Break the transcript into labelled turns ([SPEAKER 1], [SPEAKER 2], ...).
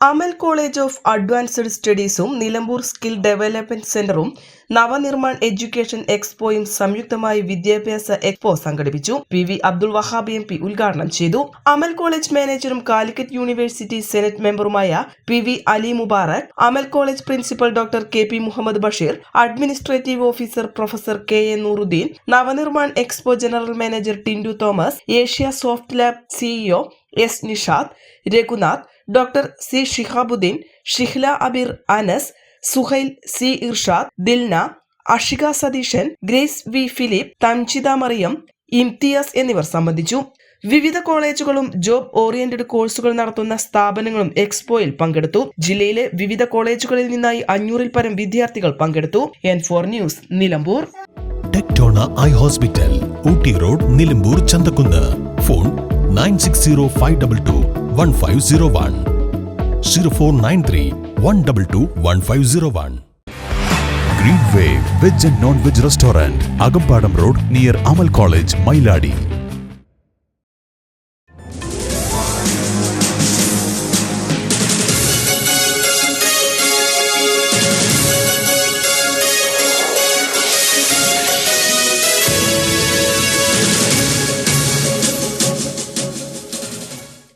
[SPEAKER 1] Amal college of advanced സ്റ്റഡീസും Nilambur skill development സെന്ററും Navanirman education എക്സ്പോയും സംയുക്തമായി വിദ്യാഭ്യാസ എക്സ്പോ സംഘടിപ്പിച്ചു. P V Abdul Wahab M P ഉദ്ഘാടനം ചെയ്തു. അമൽ കോളേജ് മാനേജറും Calicut university senate മെമ്പറുമായ P V Ali Mubarak Amal college principal doctor K P Muhammad Basheer administrative officer professor K A Nooruddeen Navanirman expo general manager Tindu Thomas Asia soft lab CEO S Nishad Raghunath doctor C Shihabuddeen Shihla Abir Anas Suhail C Irshad Dilna Ashika Satheesan Grace V Philip Thamchitha Mariyam Imthiyas എന്നിവർ സംബന്ധിച്ചു. വിവിധ കോളേജുകളും job oriented കോഴ്സുകൾ നടത്തുന്ന സ്ഥാപനങ്ങളും എക്സ്പോയിൽ പങ്കെടുത്തു. ജില്ലയിലെ വിവിധ കോളേജുകളിൽ നിന്നായി അഞ്ഞൂറിൽ പരം വിദ്യാർത്ഥികൾ പങ്കെടുത്തു. N four news Nilambur.
[SPEAKER 2] Tectona eye hospital Ooty road Nilambur Chanthakkunnu. Nine six zero five double two one five zero one zero four nine three one double two one five zero one green way veg and non veg restaurant Akampadam road near Amal college Mailadi